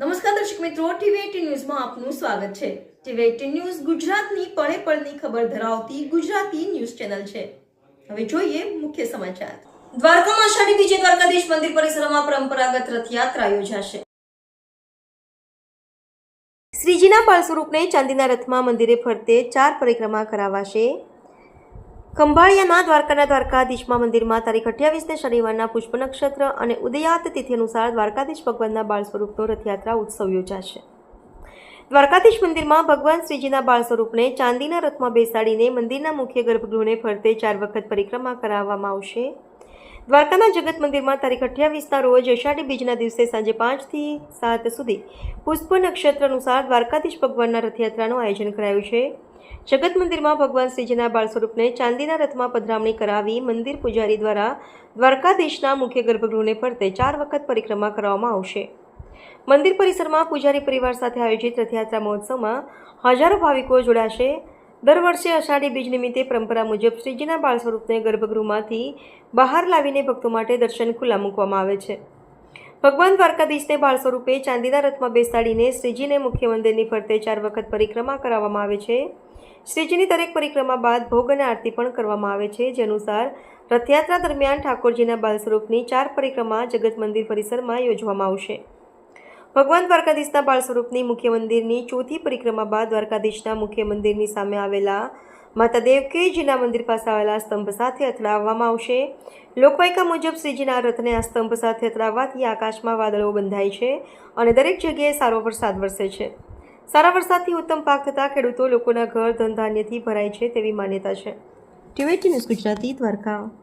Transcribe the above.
નમસ્કાર દર્શક મિત્રો ટીવી ન્યૂઝમાં આપનું સ્વાગત છે. ટીવી એટીન ન્યૂઝ ગુજરાતની પળે પળની ખબર ધરાવતી ગુજરાતી ન્યૂઝ ચેનલ છે. હવે જોઈએ મુખ્ય સમાચાર. દ્વારકામાં અષાઢી બીજે દ્વારકાધીશ મંદિર પરિસરમાં પરંપરાગત રથયાત્રા યોજાશે. શ્રીજીના પાળ સ્વરૂપને ચાંદીના રથમાં મંદિરે ફરતે ચાર પરિક્રમા કરાવાશે. ખંભાળિયાના દ્વારકાના દ્વારકાધીશમાં મંદિરમાં તારીખ અઠ્યાવીસને શનિવારના પુષ્પ નક્ષત્ર અને ઉદયાત તિથિ અનુસાર દ્વારકાધીશ ભગવાનના બાળ સ્વરૂપનો રથયાત્રા ઉત્સવ યોજાશે. દ્વારકાધીશ મંદિરમાં ભગવાન શ્રીજીના બાળ સ્વરૂપને ચાંદીના રથમાં બેસાડીને મંદિરના મુખ્ય ગર્ભગૃહને ફરતે ચાર વખત પરિક્રમા કરાવવામાં આવશે. દ્વારકાના જગત મંદિરમાં તારીખ અઠ્યાવીસના રોજ અષાઢી બીજના દિવસે સાંજે પાંચથી સાત સુધી પુષ્પ નક્ષત્ર અનુસાર દ્વારકાધીશ ભગવાનના રથયાત્રાનું આયોજન કરાયું છે. જગત મંદિરમાં ભગવાન શ્રીજીના બાળ સ્વરૂપને ચાંદીના રથમાં પધરામણી કરાવી મંદિર પૂજારી દ્વારા દ્વારકાધીશના મુખ્ય ગર્ભગૃહને ફરતે ચાર વખત પરિક્રમા કરવામાં આવશે. મંદિર પરિસરમાં પૂજારી પરિવાર સાથે આયોજિત રથયાત્રા મહોત્સવમાં હજારો ભાવિકો જોડાશે. દર વર્ષે અષાઢી બીજ નિમિત્તે પરંપરા મુજબ શ્રીજીના બાળ સ્વરૂપને ગર્ભગૃહમાંથી બહાર લાવીને ભક્તો માટે દર્શન ખુલ્લા મૂકવામાં આવે છે. ભગવાન દ્વારકાધીશને બાળ સ્વરૂપે ચાંદીના રથમાં બેસાડીને શ્રીજીને મુખ્ય મંદિરની ફરતે ચાર વખત પરિક્રમા કરાવવામાં આવે છે. શ્રીજીની દરેક પરિક્રમા બાદ ભોગ અને આરતી પણ કરવામાં આવે છે, જે અનુસાર રથયાત્રા દરમિયાન ઠાકોરજીના બાળ સ્વરૂપની ચાર પરિક્રમા જગત મંદિર પરિસરમાં યોજવામાં આવશે. ભગવાન દ્વારકાધીશના બાળ સ્વરૂપની મુખ્ય મંદિરની ચોથી પરિક્રમા બાદ દ્વારકાધીશના મુખ્ય મંદિરની સામે આવેલા માતા દેવકીજીના મંદિર પાસે આવેલા સ્તંભ સાથે અથડાવવામાં આવશે. લોકવાયકા મુજબ શ્રીજીના રથને આ સ્તંભ સાથે અથડાવવાથી આકાશમાં વાદળો બંધાય છે અને દરેક જગ્યાએ સારો વરસાદ વરસે છે. સારા વરસાદથી ઉત્તમ પાક થતાં ખેડૂતો લોકોના ઘર ધન ધાન્યથી ભરાય છે તેવી માન્યતા છે. TV news Gujarati Dwarka.